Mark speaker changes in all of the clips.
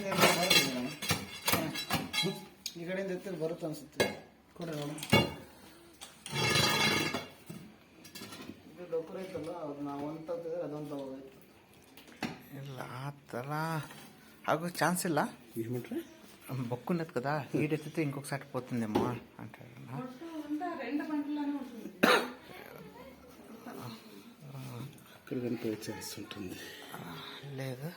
Speaker 1: ಕಡೆಯಿಂದ ಎತ್ತಿದ್ರೆ ಬರುತ್ತೆ ಮೇಡಮ್ ಈ ಕಡೆಯಿಂದ ಎತ್ತಿದ್ರೆ ಬರುತ್ತೆ ಅನ್ಸುತ್ತೆ ಕೊಡಿ ನೋಡು ಇದು ಡೊಕ್ಕರ್ ಐತಲ್ಲ ಅದು ನಾವು ಒಂದು ತಗ್ತಿದ್ರೆ ಅದೊಂದು ತಗೋಬೇಕು
Speaker 2: ಇಲ್ಲ ಆ ಥರ ಆಗೋ ಚಾನ್ಸ್ ಇಲ್ಲ
Speaker 3: ఏమంటారా
Speaker 2: బొక్కున్నది కదా ఈడెత్తితే ఇంకొకసారి పోతుందేమో అంటారు
Speaker 3: అక్కడ కనిపించే ఛాన్స్ ఉంటుంది
Speaker 2: లేదు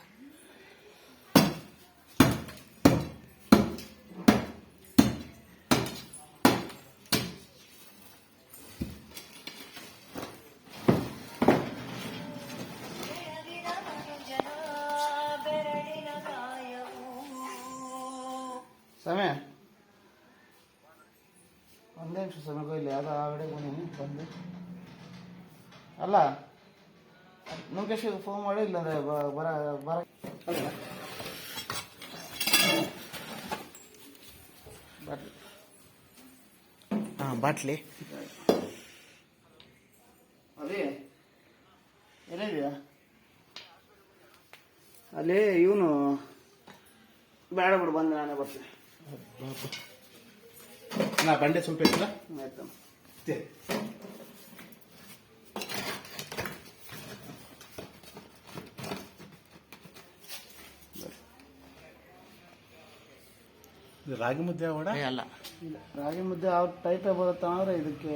Speaker 1: ಸಮಯ? ಒಂದೇ ನಿಮಿಷ ಸಮಯ ಇಲ್ಲಿ ಅದು ಆ ಬಂದೀನಿ ಬಂದು. ಅಲ್ಲ ಲೋಕೇಶ್ಗೆ ಫೋನ್ ಮಾಡಿ ಇಲ್ಲ ಬ- ಬರ ಬರ. ಬಾಟ್ಲಿ.
Speaker 2: ಹಾಂ ಬಾಟ್ಲಿ.
Speaker 1: ಅದೇ ಎಲ್ಲಿದೆಯಾ ಅಲ್ಲಿ ಇವನು ಬೇಡ ಬಿಡು ಬಂದು ನಾನೇ ಬರ್ತೀನಿ.
Speaker 3: ನಾ ಬಂಡೆ ಸ್ವಲ್ಪ ಇತ್ತಲ್ಲ
Speaker 1: ಆಯ್ತು.
Speaker 3: ಇದು ರಾಗಿ ಮುದ್ದೆ ವಡ
Speaker 2: ಅಲ್ಲ.
Speaker 1: ಇಲ್ಲ ರಾಗಿ ಮುದ್ದೆ ಅವ್ರ ಟೈಪೇ ಬರುತ್ತೆ ಅಂದ್ರೆ ಇದಕ್ಕೆ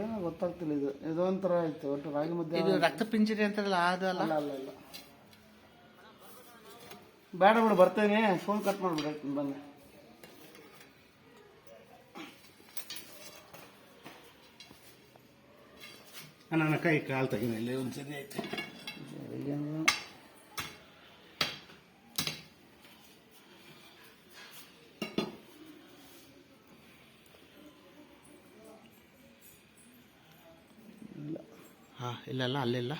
Speaker 1: ಏನು ಗೊತ್ತಾಗ್ತಿಲ್ಲ ಇದು. ಇದೊಂಥರ ಆಯ್ತು ಒಟ್ಟು ರಾಗಿ ಮುದ್ದೆ
Speaker 2: ಇದು ರಕ್ತ ಪಿಂಜರಿ ಅಂತಾರಲ್ಲ ಅದು ಅಲ್ಲ?
Speaker 1: ಅಲ್ಲ ಅಲ್ಲ ಅಲ್ಲ. ಬೇಡ ಬಿಡು ಬರ್ತೇನೆ. ಫೋನ್ ಕಟ್ ಮಾಡ್ಬಿಡ ಬನ್ನಿ.
Speaker 3: ನನ್ನ ಕೈ ಕಾಲು ತಗಿನ ಇಲ್ಲಿ ಒಂದು ಸರಿ ಐತೆ
Speaker 2: ಹಾಂ ಇಲ್ಲ ಅಲ್ಲ ಅಲ್ಲಿಲ್ಲ.